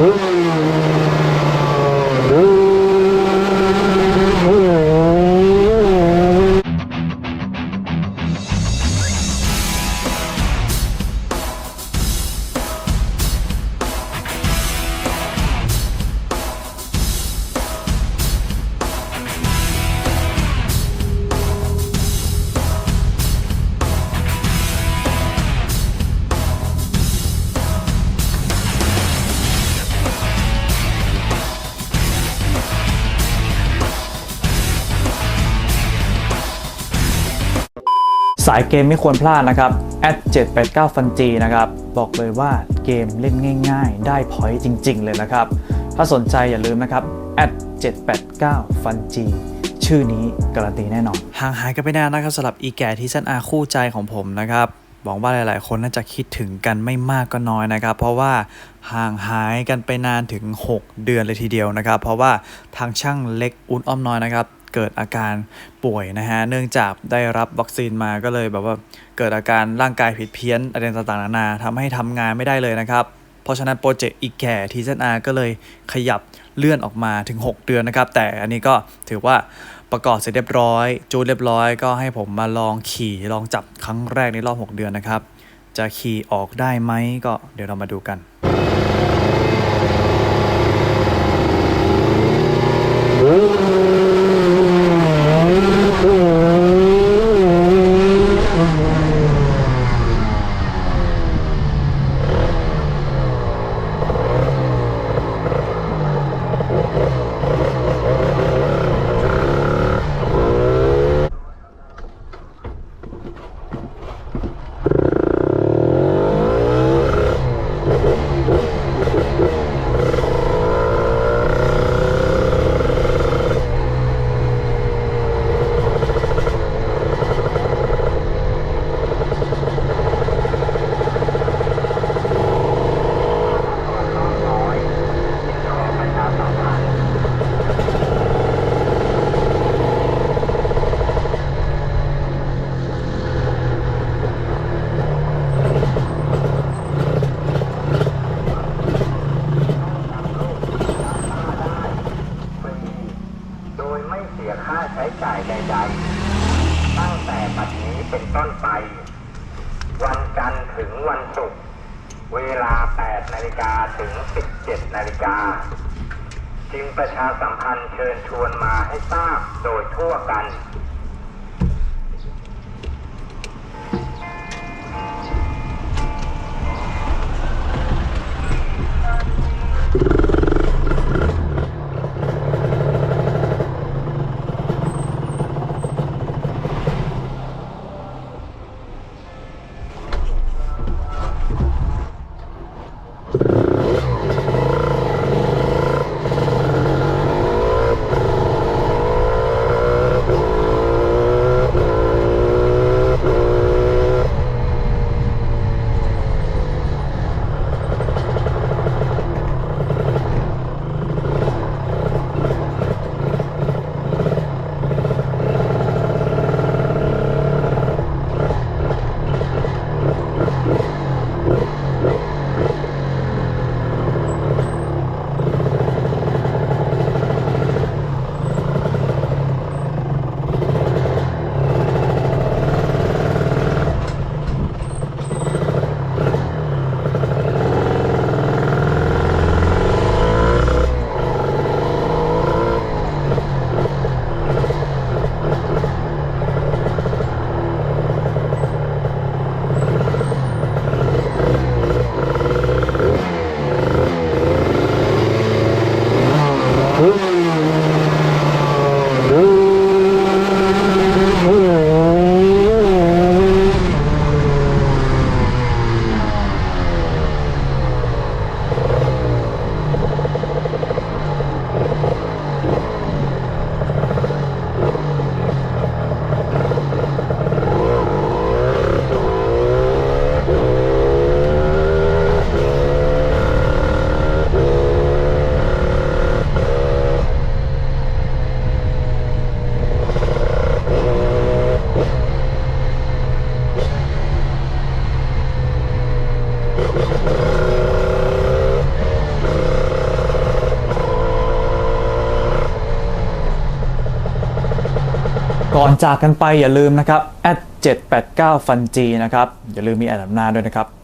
Ooh. สายเกมไม่ควรพลาดนะครับแอด789ฟันจีนะครับ บอกเลยว่าเกมเล่นง่าย ๆ ได้พอยต์จริง ๆ เลยนะครับ ถ้าสนใจอย่าลืมนะครับแอด789ฟันจีชื่อนี้การันตีแน่นอน ห่างหายกันไปนานนะครับสำหรับอีแก่ที่เซนอาคู่ใจของผมนะครับหวังว่าหลาย ๆ คนน่าจะคิดถึงกันไม่มากก็น้อยนะครับ เพราะว่าห่างหายกันไปนานถึง 6 เดือนเลยทีเดียวนะครับ เพราะว่าทางช่างเล็กอุ้นอ้อมน้อยนะครับ เกิดอาการป่วยนะฮะ เนื่องจากได้รับวัคซีนมาก็เลยแบบว่าเกิดอาการร่างกายผิดเพี้ยนอะไรต่างๆนานาทำให้ทำงานไม่ได้เลยนะครับ เพราะฉะนั้นโปรเจกต์อีกแก่ทีเซนอาก็เลยขยับเลื่อนออกมาถึง 6 เดือนนะครับ แต่อันนี้ก็ถือว่าประกอบเสร็จเรียบร้อย จูเรียบร้อยก็ให้ผมมาลองขี่ลองจับครั้งแรกในรอบ 6 เดือนนะครับ จะขี่ออกได้ไหมก็เดี๋ยวเรามาดูกัน จ่ายใดๆตั้งแต่บัดนี้เป็นต้นไป วันจันทร์ถึงวันศุกร์เวลา 8 นาฬิกาถึง 17 นาฬิกา จึงประชาสัมพันธ์เชิญชวนมาให้ทราบโดยทั่วกัน ก่อนจากกันไปอย่าลืมนะครับ 789 ฟันจีนะครับ อย่าลืมมีแอดนำหน้าด้วยนะครับ